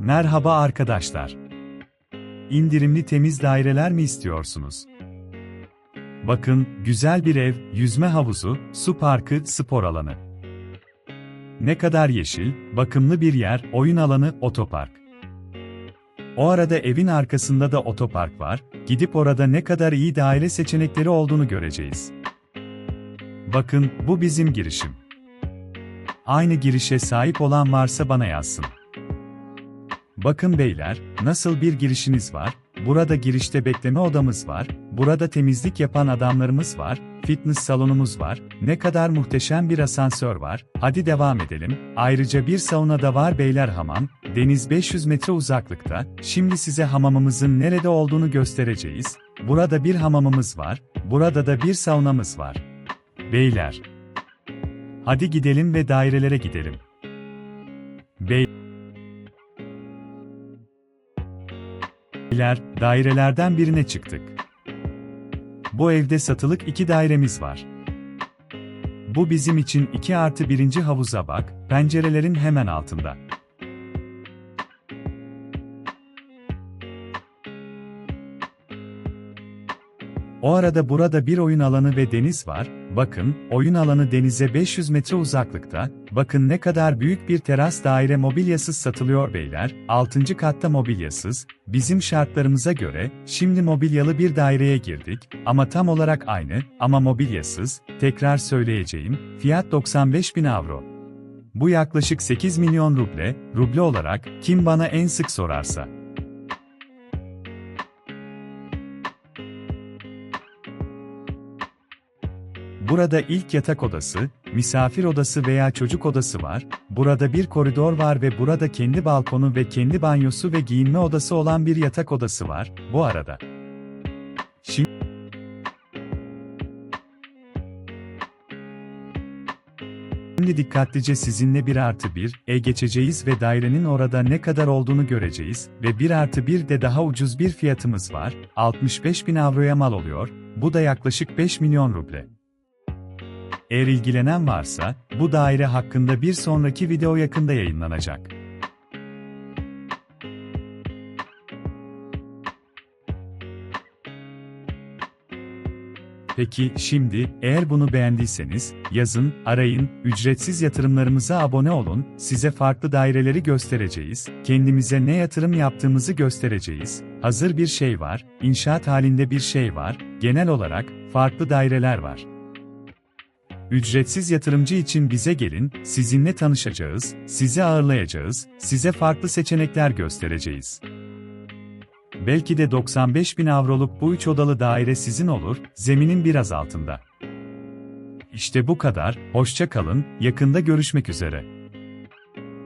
Merhaba arkadaşlar. İndirimli temiz daireler mi istiyorsunuz? Bakın, güzel bir ev, yüzme havuzu, su parkı, spor alanı. Ne kadar yeşil, bakımlı bir yer, oyun alanı, otopark. O arada evin arkasında da otopark var, gidip orada ne kadar iyi daire seçenekleri olduğunu göreceğiz. Bakın, bu bizim girişim. Aynı girişe sahip olan varsa bana yazsın. Bakın beyler, nasıl bir girişiniz var, burada girişte bekleme odamız var, burada temizlik yapan adamlarımız var, fitness salonumuz var, ne kadar muhteşem bir asansör var, hadi devam edelim, ayrıca bir sauna da var beyler hamam, deniz 500 metre uzaklıkta, şimdi size hamamımızın nerede olduğunu göstereceğiz, burada bir hamamımız var, burada da bir saunamız var. Beyler, hadi gidelim ve dairelere gidelim. Bey Beyler, dairelerden birine çıktık. Bu evde satılık iki dairemiz var. Bu bizim için 2 artı birinci havuza bak, pencerelerin hemen altında. O arada burada bir oyun alanı ve deniz var, bakın, oyun alanı denize 500 metre uzaklıkta, bakın ne kadar büyük bir teras daire mobilyasız satılıyor beyler, 6. katta mobilyasız, bizim şartlarımıza göre, şimdi mobilyalı bir daireye girdik, ama tam olarak aynı, ama mobilyasız, tekrar söyleyeceğim, fiyat 95 bin avro. Bu yaklaşık 8 milyon ruble, ruble olarak, kim bana en sık sorarsa. Burada ilk yatak odası, misafir odası veya çocuk odası var, burada bir koridor var ve burada kendi balkonu ve kendi banyosu ve giyinme odası olan bir yatak odası var, bu arada. Şimdi Şimdi dikkatlice sizinle 1 artı 1 e geçeceğiz ve dairenin orada ne kadar olduğunu göreceğiz ve 1 artı 1 de daha ucuz bir fiyatımız var, 65 bin avroya mal oluyor, bu da yaklaşık 5 milyon ruble. Eğer ilgilenen varsa, bu daire hakkında bir sonraki video yakında yayınlanacak. Peki, şimdi, eğer bunu beğendiyseniz, yazın, arayın, ücretsiz yatırımlarımıza abone olun, size farklı daireleri göstereceğiz, kendimize ne yatırım yaptığımızı göstereceğiz, hazır bir şey var, inşaat halinde bir şey var, genel olarak, farklı daireler var. Ücretsiz yatırımcı için bize gelin, sizinle tanışacağız, sizi ağırlayacağız, size farklı seçenekler göstereceğiz. Belki de 95 bin avroluk bu üç odalı daire sizin olur, zeminin biraz altında. İşte bu kadar, hoşça kalın, yakında görüşmek üzere.